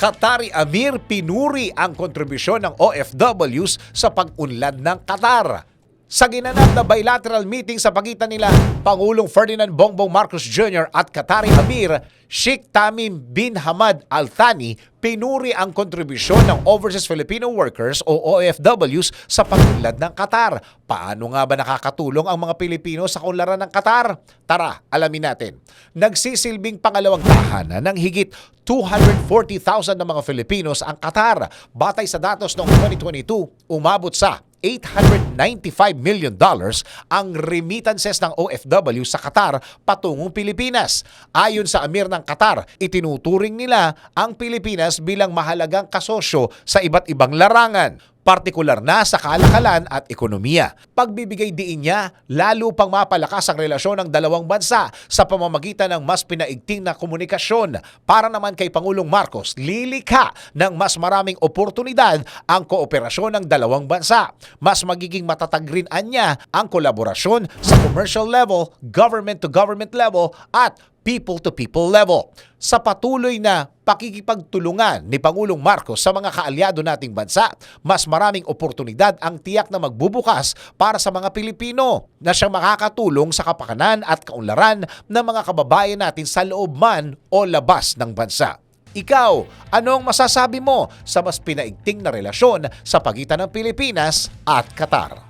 Qatari Amir pinuri ang kontribusyon ng OFWs sa pag-unlad ng Qatar. Sa ginanap na bilateral meeting sa pagitan nila Pangulong Ferdinand Bongbong Marcos Jr. at Qatari Amir, Sheikh Tamim bin Hamad Al Thani pinuri ang kontribusyon ng Overseas Filipino Workers o OFWs sa pag-unlad ng Qatar. Paano nga ba nakakatulong ang mga Pilipino sa kunlaran ng Qatar? Tara, alamin natin. Nagsisilbing pangalawang tahanan ng higit 240,000 na mga Filipinos ang Qatar. Batay sa datos noong 2022, umabot sa 895 million dollars ang remittances ng OFW sa Qatar patungong Pilipinas. Ayon sa Amir ng Qatar, itinuturing nila ang Pilipinas bilang mahalagang kasosyo sa iba't ibang larangan partikular na sa kalakalan at ekonomiya. Pagbibigay diin niya, lalo pang mapalakas ang relasyon ng dalawang bansa sa pamamagitan ng mas pinaigting na komunikasyon. Para naman kay Pangulong Marcos, lilikha ng mas maraming oportunidad ang kooperasyon ng dalawang bansa. Mas magiging matatag rin anya ang kolaborasyon sa commercial level, government-to-government level at people-to-people level. Sa patuloy na pakikipagtulungan ni Pangulong Marcos sa mga kaalyado nating bansa, mas maraming oportunidad ang tiyak na magbubukas para sa mga Pilipino na siyang makakatulong sa kapakanan at kaunlaran ng mga kababayan natin sa loob man o labas ng bansa. Ikaw, anong masasabi mo sa mas pinaigting na relasyon sa pagitan ng Pilipinas at Qatar?